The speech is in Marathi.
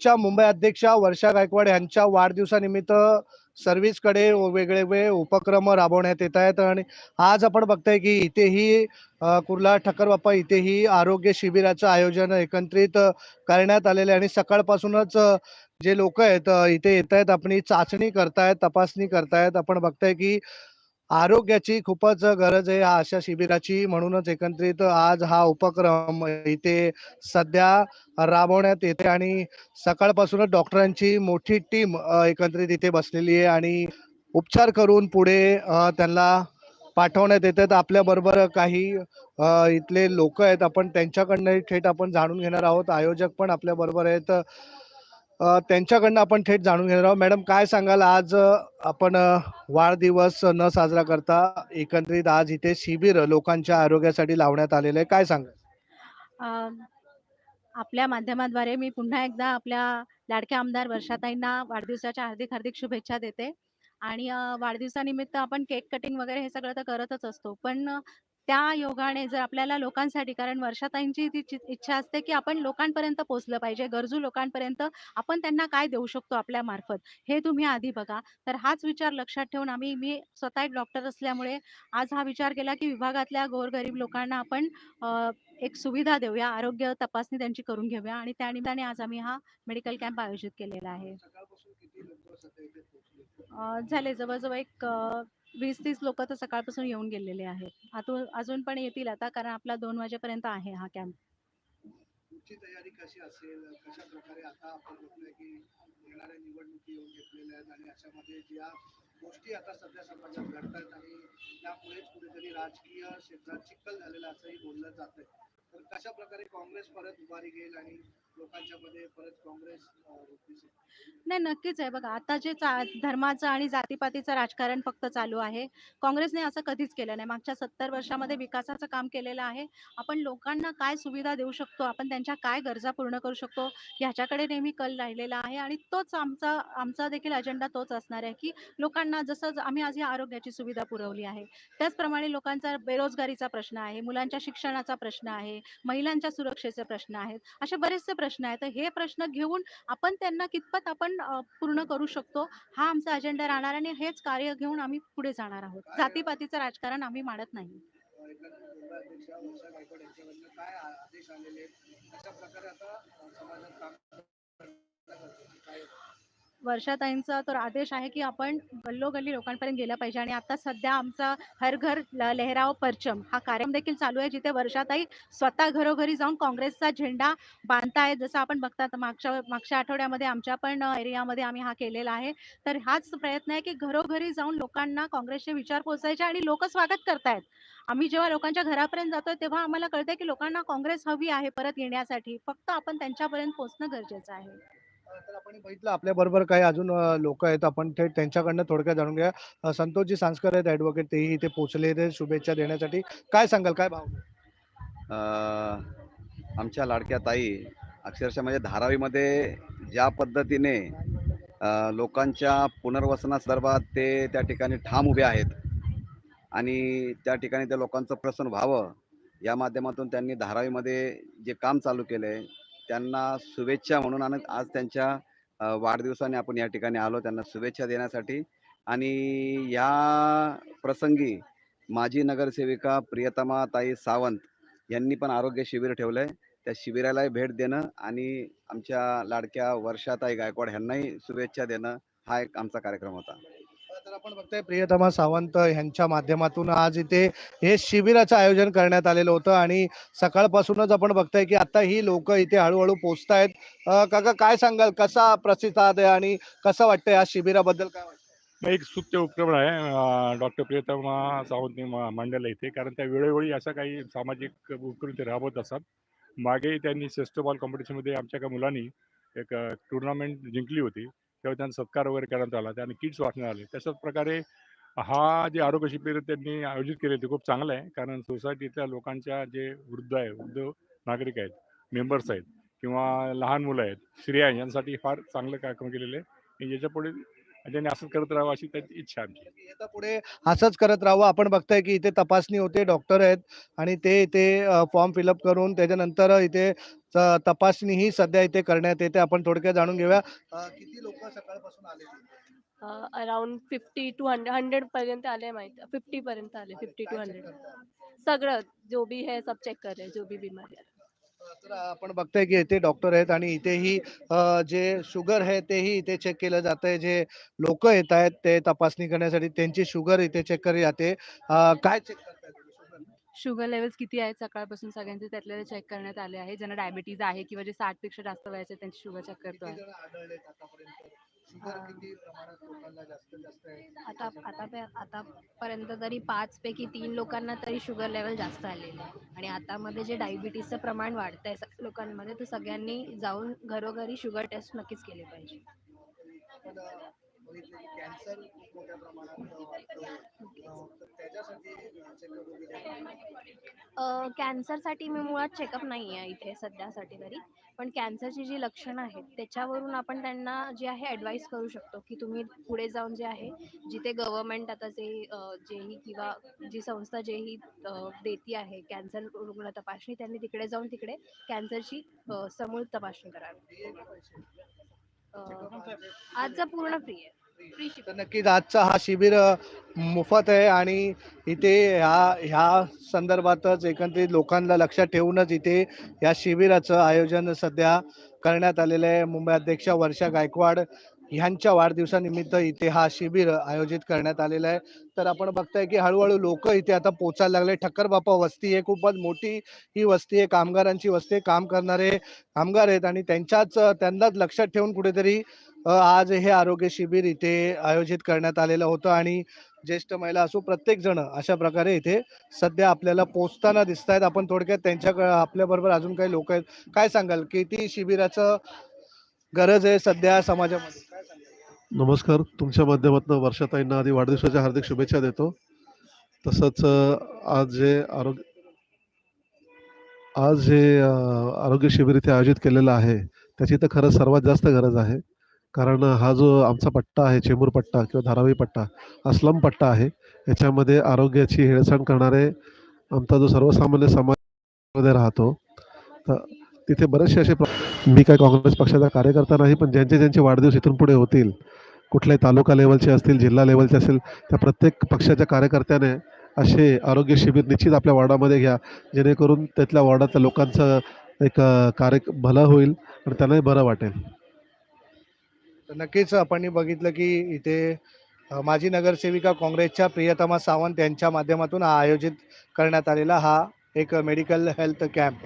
च्या मुंबई अध्यक्षा वर्षा गायकवाड यांच्या वाढदिवसानिमित्त सर्व्हिसकडे वेगवेगळे उपक्रम राबवण्यात येत आहेत. आणि आज आपण बघताय की इथेही कुर्ला ठक्कर बाप्पा इथेही आरोग्य शिबिराचं आयोजन एकत्रित करण्यात आलेलं आहे. आणि सकाळपासूनच जे लोक आहेत इथे येत आहेत आपली चाचणी करतायत तपासणी करतायत. आपण बघताय की आरोग्याची खूपच गरज आहे अशा शिबिराची. म्हणूनच एकत्रित आज हा उपक्रम इथे सध्या राबवण्यात येते आणि सकाळपासूनच डॉक्टरांची मोठी टीम एकत्रित इथे बसलेली आहे आणि उपचार करून पुढे त्यांना पाठवण्यात येतात. आपल्या बरोबर काही इथले लोक आहेत. आपण त्यांच्याकडनं थेट आपण जाणून घेणार आहोत. आयोजक पण आपल्या बरोबर आहेत. त्यांच्याकडनं आपण थेट जाणून घेणार आहोत. मॅडम काय सांगाल? आज आपण वाढदिवस न साजरा करता एकंदरीत आज इथे शिबिर लोकांच्या आरोग्यासाठी लावण्यात आलेलं आहे. काय सांगाल? आपल्या माध्यमाद्वारे मी पुन्हा एकदा आपल्या लाडक्या आमदार वर्षाताईंना वाढदिवसाच्या हार्दिक हार्दिक शुभेच्छा देते. आणि वाढदिवसानिमित्त आपण केक कटिंग वगैरे हे सगळं तर करतच असतो. पण त्या योगाने जर आपल्याला लोकांसाठी कारण वर्षाताईंची ती इच्छा असते की आपण लोकांपर्यंत पोहोचलं पाहिजे गरजू लोकांपर्यंत आपण त्यांना काय देऊ शकतो आपल्या मार्फत हे तुम्ही आधी बघा. तर हाच विचार लक्षात ठेवून आम्ही मी स्वतः एक डॉक्टर असल्यामुळे आज हा विचार केला की विभागातल्या गोरगरीब लोकांना आपण एक सुविधा देऊया आरोग्य तपासणी त्यांची करून घेऊया आणि त्या निमित्ताने आज आम्ही हा मेडिकल कॅम्प आयोजित केलेला आहे. झाले. जवळजवळ एक वीस तीस लोक तर सकाळपासून येऊन गेलेले आहेत. आता अजून पण येतील आता कारण आपला दोन वाजेपर्यंत आहे हा कॅम्प तुमची तयारी कशी असेल? कशा प्रकारे आता आपण बघतोय की येणाऱ्या निवडणुकी येऊन घेतलेल्या आहेत आणि अशामध्ये ज्या गोष्टी आता सध्या समाजात घडत आहेत आणि त्यामुळेच कुठेतरी राजकीय क्षेत्रात चिखल झालेला असंही बोललं जात आहे तर कशा प्रकारे काँग्रेस परत उभारी घेईल आणि लोकांच्या मध्ये परत काँग्रेस नाही नक्कीच आहे. बघा आता जे धर्माचं आणि जातीपातीचं राजकारण फक्त चालू आहे. काँग्रेसने असं कधीच केलं नाही. मागच्या सत्तर वर्षामध्ये विकासाचं काम केलेलं आहे. आपण लोकांना काय सुविधा देऊ शकतो? आपण त्यांच्या काय गरजा पूर्ण करू शकतो? ह्याच्याकडे नेहमी कल राहिलेला आहे आणि तोच आमचा आमचा देखील अजेंडा तोच असणार आहे की लोकांना जसं ज- आम्ही आज ही आरोग्याची सुविधा पुरवली आहे त्याचप्रमाणे लोकांचा बेरोजगारीचा प्रश्न आहे मुलांच्या शिक्षणाचा प्रश्न आहे महिलांच्या सुरक्षेचे प्रश्न आहेत. असे बरेचसे प्रश्न आहेत. तर हे प्रश्न घेऊन आपण त्यांना कितपत आपण पूर्ण करू शकतो हा आमचा अजेंडा राहणार आणि हेच कार्य घेऊन आम्ही पुढे जाणार आहोत. जातीपातीचं राजकारण आम्ही मांडत नाही. वर्षाताईंचा तर आदेश आहे की आपण गल्लोगल्ली लोकांपर्यंत गेलं पाहिजे आणि आता सध्या आमचा हर घर लेहराव लहराव परचम हा कार्यक्रम देखील चालू आहे जिथे वर्षाताई स्वतः घरोघरी जाऊन काँग्रेसचा झेंडा बांधतायत. जसं आपण बघतात मागच्या मागच्या आठवड्यामध्ये आमच्या पण एरियामध्ये आम्ही हा केलेला आहे. तर हाच प्रयत्न आहे की घरोघरी जाऊन लोकांना काँग्रेसचे विचार पोहोचायचे आणि लोक स्वागत करतायत. आम्ही जेव्हा लोकांच्या घरापर्यंत जातोय तेव्हा आम्हाला कळतंय की लोकांना काँग्रेस हवी आहे परत येण्यासाठी. फक्त आपण त्यांच्यापर्यंत पोहोचणं गरजेचं आहे. तर आपण बघितलं आपल्या बरोबर काही अजून लोक आहेत. आपण थेट त्यांच्याकडनं थोडक्यात जाणून घ्या संतोषजी सांस्कर आहेत ऍडव्होकेट तेही इथे पोहोचले ते शुभेच्छा देण्यासाठी. काय सांगाल? काय भाव? आमच्या लाडक्या ताई अक्षरशः म्हणजे धारावीमध्ये ज्या पद्धतीने लोकांच्या पुनर्वसनासंदर्भात ते त्या ठिकाणी ठाम उभे आहेत आणि त्या ठिकाणी त्या लोकांचं प्रसन्न व्हावं या माध्यमातून त्यांनी धारावीमध्ये जे काम चालू केलं आहे त्यांना शुभेच्छा म्हणून आणि आज त्यांच्या वाढदिवसाने आपण या ठिकाणी आलो त्यांना शुभेच्छा देण्यासाठी. आणि या प्रसंगी माजी नगरसेविका प्रियतमा ताई सावंत यांनी पण आरोग्य शिबिर ठेवलंय. त्या शिबिरालाही भेट देणं आणि आमच्या लाडक्या वर्षाताई गायकवाड यांनाही शुभेच्छा देणं हा एक आमचा कार्यक्रम होता. तर आपण बघतोय प्रियतमा सावंत यांच्या माध्यमातून आज इथे हे शिबिराचं आयोजन करण्यात आलेलं होतं आणि सकाळपासूनच आपण बघताय की आता ही लोक इथे हळूहळू पोचत आहेत काका काय सांगाल? कसा प्रतिसाद आहे आणि कसं वाटतंय या शिबिराबद्दल काय वाटतं एक सुत्य उपक्रम आहे. डॉक्टर प्रियतमा सावंतनी मा- मांडलेला इथे कारण त्या वेळोवेळी असा काही सामाजिक उपक्रम ते राबवत असतात. मागे त्यांनी श्रेष्ठ बॉल कॉम्पिटिशनमध्ये आमच्या एका मुलांनी एक टुर्नामेंट जिंकली होती. किंवा त्यांना सत्कार वगैरे करण्यात आला त्याने किट्स वाटण्यात आले. तशाच प्रकारे हा जे आरोग्य शिबिर त्यांनी आयोजित केले ते खूप चांगलं आहे. कारण सोसायटीतल्या लोकांच्या जे वृद्ध आहे वृद्ध नागरिक आहेत मेंबर्स आहेत किंवा लहान मुलं आहेत स्त्रिया आहेत यांसाठी फार चांगलं कार्यक्रम केलेले आहे आणि याच्यापुढे त्यांनी असंच करत राहावं अशी त्यांची इच्छा आहे आमची आता पुढे असंच करत राहावं. आपण बघताय की इथे तपासणी होते डॉक्टर आहेत आणि ते इथे फॉर्म फिलअप करून त्याच्यानंतर इथे त- तपासणी ही सध्या इथे करण्यात येते. आपण थोडक्यात जाणून घेऊया. अ, किती लोक सकाळपासून आले around fifty two hundred hundred पर्यंत आले माहिती फिफ्टी पर्यंत आले फिफ्टी टू हंड्रेड सगळं जो भी है सब चेक कर रहे हैं, जो भी बीमारी है तर आपण बघताय की इथे डॉक्टर आहेत आणि इथेही जे शुगर आहे तेही इथे चेक केलं जात आहे जे लोक येत आहेत ते तपासणी करण्यासाठी त्यांची शुगर इथे चेक केली जाते काय चेक शुगर लेवल्स किती आहेत सकाळपासून सगळ्यांचे त्यातले चेक करण्यात आले आहे. ज्यांना डायबिटीज आहे किंवा जे साठपेक्षा जास्त वयाचे आहेत, त्यांची शुगर चेक करतो आहे आहे? आता आता आतापर्यंत तरी पाच पैकी तीन लोकांना तरी शुगर लेवल जास्त आलेलं आहे. आणि आतामध्ये जे डायबिटीसचं प्रमाण वाढतंय स- लोकांमध्ये तर सगळ्यांनी जाऊन घरोघरी शुगर टेस्ट नक्कीच केली पाहिजे. बघितलं की कॅन्सर खूप मोठ्या प्रमाणात त्याच्यासाठी चेकअप कॅन्सरसाठी मी मुळात चेकअप नाही आहे इथे सध्यासाठी तरी. पण कॅन्सरची जी लक्षणं आहेत त्याच्यावरून आपण त्यांना जे आहे ॲडवाईस करू शकतो की तुम्ही पुढे जाऊन जे आहे जिथे गव्हर्मेंट आता जे जेही किंवा जी संस्था जेही देती आहे कॅन्सर रुग्ण तपासणी त्यांनी तिकडे जाऊन तिकडे कॅन्सरची समूळ तपासणी करावी. आजचा पूर्ण फ्री आहे. फ्री तर नक्कीच आजचा हा शिबिर मोफत आहे आणि इथे ह्या ह्या संदर्भातच एकंदरीत लोकांना लक्षात ठेवूनच इथे या शिबिराचं आयोजन सध्या करण्यात आलेलं आहे. मुंबई अध्यक्षा वर्षा गायकवाड ह्यांच्या वाढदिवसानिमित्त इथे हा शिबिर आयोजित करण्यात आलेला आहे. तर आपण बघताय की हळूहळू लोक इथे आता पोचायला लागले. ठक्कर बापा वस्ती आहे खूपच मोठी ही वस्ती आहे. कामगारांची वस्ती आहे. काम करणारे कामगार आहेत आणि त्यांच्याच त्यांनाच लक्षात ठेवून कुठेतरी आज हे आरोग्य शिबिर इथे आयोजित करण्यात आलेलं होतं आणि ज्येष्ठ महिला असो प्रत्येक जण अशा प्रकारे इथे सध्या आपल्याला पोचताना दिसत आहेत आपण थोडक्यात त्यांच्याकडे आपल्याबरोबर अजून काही लोक आहेत. काय सांगाल? किती शिबिराचं गरज आहे सध्या समाजामध्ये? नमस्कार. तुमच्या माध्यमातून वर्षाताईंना आधी वाढदिवसाच्या हार्दिक शुभेच्छा देतो. तसंच आज जे आरोग्य आज जे आरोग्य शिबिर इथे आयोजित केलेलं आहे त्याची तर खरंच सर्वात जास्त गरज आहे. कारण हा जो आमचा पट्टा आहे चेंबूर पट्टा किंवा धारावी पट्टा हा स्लम पट्टा आहे. याच्यामध्ये आरोग्याची हेळसांड करणारे आमचा जो सर्वसामान्य समाजमध्ये राहतो तर तिथे बरेचसे असे प्र- मी काय काँग्रेस पक्षाचा कार्यकर्ता नाही पण ज्यांचे ज्यांचे वाढदिवस इथून पुढे होतील कुठल्याही तालुका लेवलचे असतील जिल्हा लेवलचे असेल त्या प्रत्येक पक्षाच्या कार्यकर्त्याने असे आरोग्य शिबिर निश्चित आपल्या वॉर्डामध्ये घ्या जेणेकरून त्यातल्या वॉर्डातल्या लोकांचं एक कार्य भलं होईल आणि त्यांनाही बरं वाटेल. तर नक्कीच आपण बघितलं की इथे माजी नगरसेविका काँग्रेसच्या प्रियतमा सावंत यांच्या माध्यमातून हा आयोजित करण्यात आलेला हा एक मेडिकल हेल्थ कॅम्प.